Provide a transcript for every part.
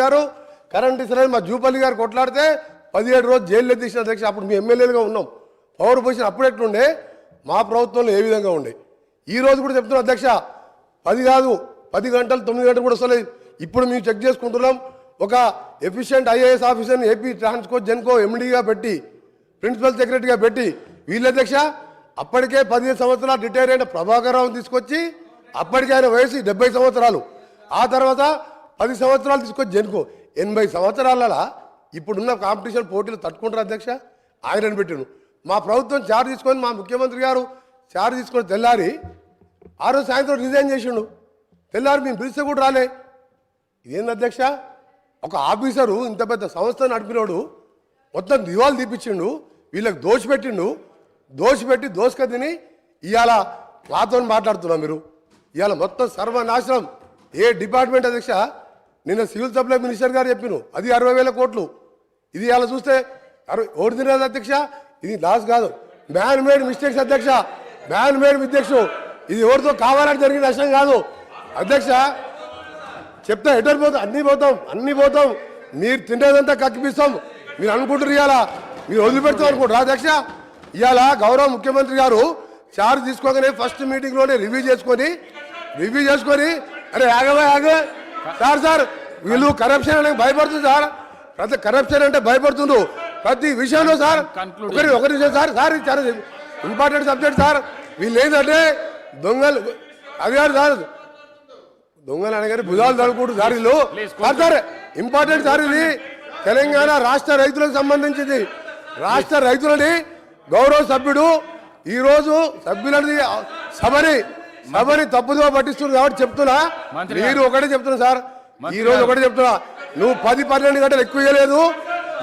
గారు కరెంట్ ఇస్తారని మా జూపల్లి గారు కొట్లాడితే పదిహేడు రోజు జైల్లో తీసిన అధ్యక్ష అప్పుడు మీ ఎమ్మెల్యేలుగా ఉన్నాం. పవర్ పొజిషన్ అప్పుడు ఎట్లుండే మా ప్రభుత్వంలో ఏ విధంగా ఉండే. ఈ రోజు కూడా చెప్తున్నా అధ్యక్ష పది కాదు పది గంటలు తొమ్మిది గంటలు కూడా వస్తలేదు ఇప్పుడు మేము చెక్ చేసుకుంటున్నాం. ఒక ఎఫిషియెంట్ ఐఏఎస్ ఆఫీసర్ని ఏపీ ట్రాన్స్కో జెన్కో ఎండీగా పెట్టి ప్రిన్సిపల్ సెక్రటరీగా పెట్టి వీళ్ళ అధ్యక్ష అప్పటికే పదిహేను సంవత్సరాలు రిటైర్ అయిన ప్రభాకర్ రావు తీసుకొచ్చి అప్పటికే ఆయన వయసు డెబ్బై సంవత్సరాలు. ఆ తర్వాత పది సంవత్సరాలు తీసుకొచ్చి జనుకో ఎనభై సంవత్సరాలలో ఇప్పుడున్న కాంపిటీషన్ పోటీలు తట్టుకుంటారు అధ్యక్ష? ఆయనను పెట్టిను మా ప్రభుత్వం చార్జ్ తీసుకొని మా ముఖ్యమంత్రి గారు చార్జ్ తీసుకొని తెల్లారి ఆ రోజు సాయంత్రం రిజైన్ చేసిండు. తెల్లారి మేము పిలిస్తే కూడా రాలే. ఇదేంది అధ్యక్ష? ఒక ఆఫీసరు ఇంత పెద్ద సంస్థ నడిపినోడు మొత్తం దివాలు తీపిచ్చిండు. వీళ్ళకి దోషపెట్టిండు దోషపెట్టి దోసుక తిని ఇవాళ మాతో మాట్లాడుతున్నాం మీరు. ఇవాళ మొత్తం సర్వనాశనం. ఏ డిపార్ట్మెంట్ అధ్యక్ష? నిన్న సివిల్ సప్లై మినిస్టర్ గారు చెప్పిను అది అరవై వేల కోట్లు. ఇది ఇలా చూస్తే అరవై ఓడి తినేది అధ్యక్ష? ఇది లాస్ కాదు. మ్యాన్ మేడ్ మిస్టేక్స్ అధ్యక్ష. మ్యాన్ మేడ్ మిస్టేక్స్ ఇది ఎవరితో కావాలని జరిగిన నష్టం కాదు. అధ్యక్ష చెప్తా ఎటర్ పోతాం? అన్నీ పోతాం అన్నీ పోతాం. మీరు తినేదంతా కక్కిపిస్తాం. మీరు అనుకుంటారు ఇవాళ. మీరు వదిలిపెడతాం అనుకుంటారు అధ్యక్ష. ఇవాళ గౌరవ ముఖ్యమంత్రి గారు చార్జ్ తీసుకోగానే ఫస్ట్ మీటింగ్లోనే రివ్యూ చేసుకొని రివ్యూ చేసుకొని అరే ఆగవే ఆగవే సార్ సార్ వీళ్ళు కరప్షన్ అంటే భయపడుతుంది సార్. ప్రతి కరప్షన్ అంటే భయపడుతుండ్రు. ప్రతి విషయంలో సార్ ఒకరి ఒకరి విషయం సార్ సార్ చాలా ఇంపార్టెంట్ సబ్జెక్ట్ సార్. వీళ్ళు ఏంటంటే దొంగలు అది కాదు సార్. దొంగలు అనగానే భుజాలు తడుకుంటూ సార్ వీళ్ళు. సార్ సార్ ఇంపార్టెంట్ సార్ ఇది. తెలంగాణ రాష్ట్ర రైతులకు సంబంధించింది. రాష్ట్ర రైతులని గౌరవ సభ్యుడు ఈ రోజు సభ్యులని సభని సభని తప్పుదో పట్టిస్తున్నారు కాబట్టి చెప్తున్నా. మీరు ఒకటే చెప్తున్నా సార్. ఈ రోజు. ఒకటే చెప్తున్నా. నువ్వు పది పన్నెండు గంటలు ఎక్కువ ఇవ్వలేదు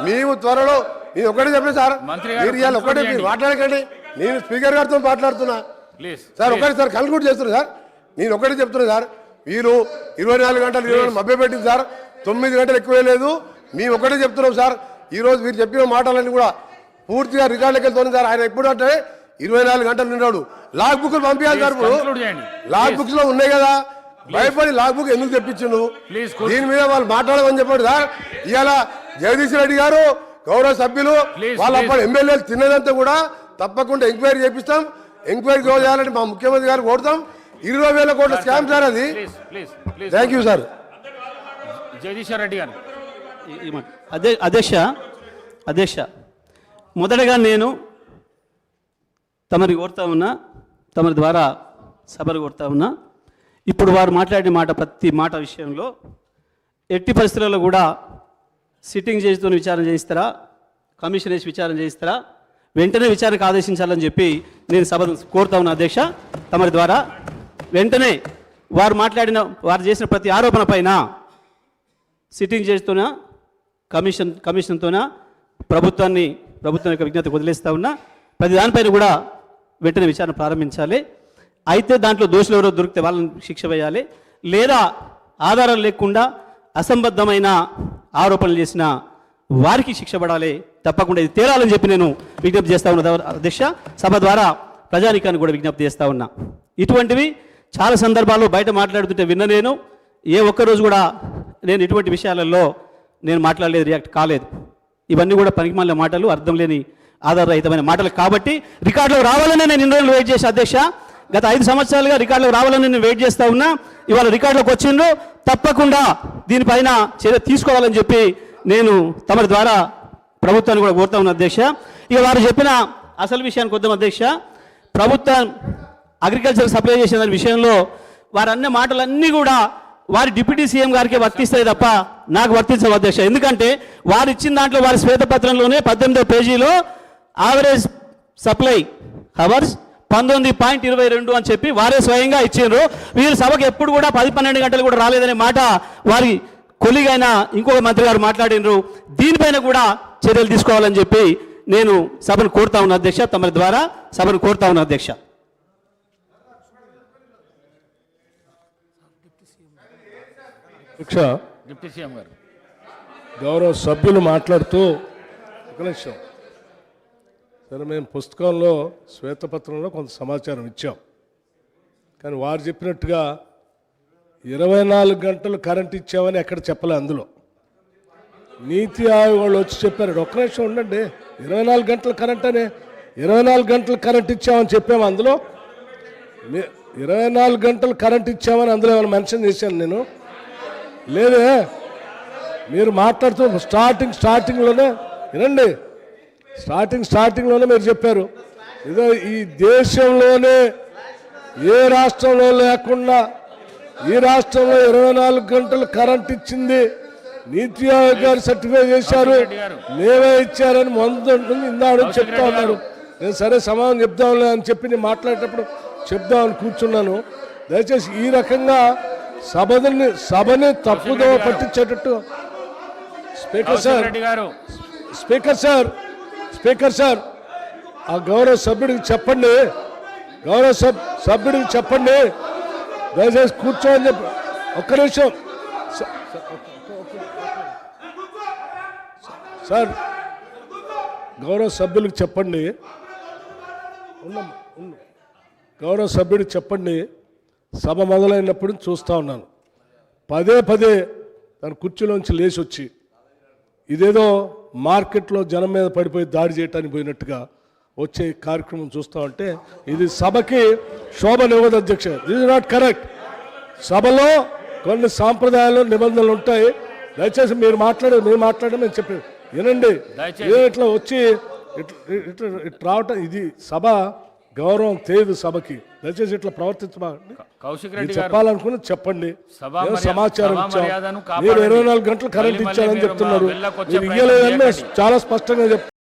మేము త్వరలో నేను ఒకటే చెప్పిన సార్. మీరు ఇవాళ ఒకటే మీరు. మాట్లాడకండి. నేను స్పీకర్ గారితో మాట్లాడుతున్నా. సార్ ఒకటి సార్ కన్క్లూడ్ చేస్తున్నా సార్. నేను ఒకటి చెప్తున్నా సార్. మీరు ఇరవై నాలుగు గంటలు ఇరవై మభ్య పెట్టింది సార్. తొమ్మిది గంటలు ఎక్కువ లేదు మేము ఒకటే చెప్తున్నాం సార్. ఈ రోజు మీరు చెప్పిన మాటలన్నీ కూడా పూర్తిగా రికార్డులకు వెళ్తుంది సార్. ఆయన ఎప్పుడు అంటే ఇరవై నాలుగు గంటలు నిన్నాడు లాగ్ బుక్ పంపించాలి సార్ ఇప్పుడు. Conclude చేయండి. లాగ్. బుక్స్లో ఉన్నాయి కదా. భయపడి లాగ్ బుక్ ఎందుకు తెప్పించిండు. దీని మీద వాళ్ళు మాట్లాడమని చెప్పండి సార్. ఇవాళ జగదీష్ రెడ్డి గారు గౌరవ సభ్యులు వాళ్ళ. అప్పుడు ఎమ్మెల్యేలు తిన్నదంతా కూడా తప్పకుండా ఎంక్వైరీ చేపిస్తాం. ఎంక్వైరీ చేయాలని మా ముఖ్యమంత్రి గారు కోరుతాం. ఇరవై వేల కోట్ల స్కామ్ సార్ అది. Please please please thank you sir Jagadishwar Reddy గారు. అధ్య అధ్యక్ష అధ్యక్ష. మొదటగా నేను తమరి కోరుతా ఉన్నా తమరి ద్వారా సభలు కొడతా ఉన్నా. ఇప్పుడు వారు మాట్లాడిన మాట ప్రతి మాట విషయంలో ఎట్టి పరిస్థితులలో కూడా సిట్టింగ్ చేస్తూ విచారణ చేయిస్తారా? కమిషన్ వేసి విచారణ చేయిస్తారా? వెంటనే విచారణకు ఆదేశించాలని చెప్పి నేను సభను కోరుతా ఉన్నా అధ్యక్ష. తమరి ద్వారా వెంటనే వారు మాట్లాడిన వారు చేసిన ప్రతి ఆరోపణ పైన సిట్టింగ్ చేస్తూనా కమిషన్ కమిషన్తోన ప్రభుత్వాన్ని ప్రభుత్వం యొక్క విజ్ఞత వదిలేస్తా ఉన్నా. ప్రతి దానిపైన కూడా వెంటనే విచారణ ప్రారంభించాలి. అయితే దాంట్లో దోషులు ఎవరో దొరికితే వాళ్ళని శిక్ష వేయాలి. లేదా ఆధారం లేకుండా అసంబద్ధమైన ఆరోపణలు చేసిన వారికి శిక్ష పడాలి. తప్పకుండా ఇది తేలాలని చెప్పి నేను విజ్ఞప్తి చేస్తా ఉన్న. అధ్యక్ష సభ ద్వారా ప్రజానికాన్ని కూడా విజ్ఞప్తి చేస్తా ఉన్నా. ఇటువంటివి చాలా సందర్భాల్లో బయట మాట్లాడుతుంటే విన్న నేను. ఏ ఒక్కరోజు కూడా నేను ఇటువంటి విషయాలలో నేను మాట్లాడలేదు రియాక్ట్ కాలేదు. ఇవన్నీ కూడా పనికిమాలిన మాటలు అర్థం లేని ఆధారరహితమైన మాటలు. కాబట్టి రికార్డులో రావాలని నేను ఇన్ని రోజులు వెయిట్ చేసి అధ్యక్ష. గత ఐదు సంవత్సరాలుగా రికార్డులో రావాలని నేను వెయిట్ చేస్తూ ఉన్నా. ఇవాళ రికార్డులోకి వచ్చిండ్రు. తప్పకుండా దీనిపైన చర్య తీసుకోవాలని చెప్పి నేను తమరి ద్వారా ప్రభుత్వాన్ని కూడా కోరుతా ఉన్నా అధ్యక్ష. ఇక వారు చెప్పిన అసలు విషయానికి వద్దాం అధ్యక్ష. ప్రభుత్వం అగ్రికల్చర్ సప్లై చేసిన విషయంలో వారు అన్న మాటలన్నీ కూడా వారి డిప్యూటీ సీఎం గారికి వర్తిస్తాయి తప్ప నాకు వర్తించవు అధ్యక్ష. ఎందుకంటే వారు ఇచ్చిన దాంట్లో వారి శ్వేతపత్రంలోనే పద్దెనిమిదో పేజీలో ఆవరేజ్ సప్లై హవర్స్ పంతొమ్మిది పాయింట్ ఇరవై రెండు అని చెప్పి వారే స్వయంగా ఇచ్చిండ్రు. వీరు సభకు ఎప్పుడు కూడా పది పన్నెండు గంటలు కూడా రాలేదనే మాట వారి కొలిగైన ఇంకొక మంత్రి గారు మాట్లాడినరు దీనిపైన కూడా చర్యలు తీసుకోవాలని చెప్పి నేను సభను కోరుతా ఉన్న అధ్యక్ష తమ ద్వారా సభను కోరుతా ఉన్న అధ్యక్ష. అధ్యక్ష డిప్యూటీ సీఎం గారు. గౌరవ సభ్యులు మాట్లాడుతూ ఒక నిమిషం. సరే మేము పుస్తకంలో శ్వేతపత్రంలో కొంత సమాచారం ఇచ్చాం. కానీ వారు చెప్పినట్టుగా ఇరవై నాలుగు గంటలు కరెంట్ ఇచ్చామని ఎక్కడ చెప్పలే అందులో. నీతి ఆయోగ్ వాళ్ళు వచ్చి చెప్పారు ఒక్క నిమిషం ఉండండి ఇరవై నాలుగు గంటలు కరెంట్ అనే ఇరవై నాలుగు గంటలు కరెంట్ ఇచ్చామని చెప్పాము అందులో. ఇరవై నాలుగు గంటలు కరెంట్ ఇచ్చామని అందులో ఏమైనా మెన్షన్ చేశాను నేను? లేదే మీరు మాట్లాడుతూ స్టార్టింగ్ స్టార్టింగ్లోనే వినండి స్టార్టింగ్ స్టార్టింగ్లోనే మీరు చెప్పారు ఇదో ఈ దేశంలోనే ఏ రాష్ట్రంలో లేకుండా ఈ రాష్ట్రంలో ఇరవై నాలుగు గంటలు కరెంట్ ఇచ్చింది నీతి ఆయోగ్ గారు సర్టిఫై చేశారు. మేమే ఇచ్చారని మొదటి ఇందాడు చెప్తా ఉన్నారు. నేను సరే సమాధానం చెప్దాంలే అని చెప్పి నేను మాట్లాడేటప్పుడు చెప్దామని కూర్చున్నాను దయచేసి ఈ రకంగా సభని సభని తప్పుదో. పట్టించేటట్టు speaker sir speaker sir speaker sir ఆ గౌరవ సభ్యుడికి చెప్పండి. గౌరవ సబ్ సభ్యుడికి చెప్పండి. దయచేసి కూర్చోని చెప్పి ఒక్క నిమిషం. సార్ గౌరవ సభ్యులకు చెప్పండి. గౌరవ సభ్యుడికి చెప్పండి. సభ మొదలైనప్పుడు చూస్తూ ఉన్నాను. పదే పదే తన కుర్చీలోంచి లేచి వచ్చి ఇదేదో మార్కెట్లో జనం మీద పడిపోయి దాడి చేయటానికి పోయినట్టుగా వచ్చే కార్యక్రమం చూస్తా ఉంటే ఇది సభకి శోభనివ్వదు అధ్యక్ష. దిస్ ఇస్ నాట్ కరెక్ట్ సభలో కొన్ని సాంప్రదాయాలు నిబంధనలు ఉంటాయి. దయచేసి మీరు మాట్లాడే మీరు మాట్లాడడం నేను చెప్పేది వినండి. ఇట్లా వచ్చి ఇట్లా ఇట్లా ఇట్లా రావటం ఇది సభ గౌరవం తెలియదు సభకి. దయచేసి ఇట్లా ప్రవర్తించబాకండి కౌశిక్ రెడ్డి చెప్పాలనుకుని చెప్పండి. సమాచారం ఇచ్చాం మీరు. ఇరవై నాలుగు గంటలు కరెంట్ ఇచ్చారని చెప్తున్నారు. మీరు ఇయ్యలేదని. చాలా స్పష్టంగా చెప్తున్నారు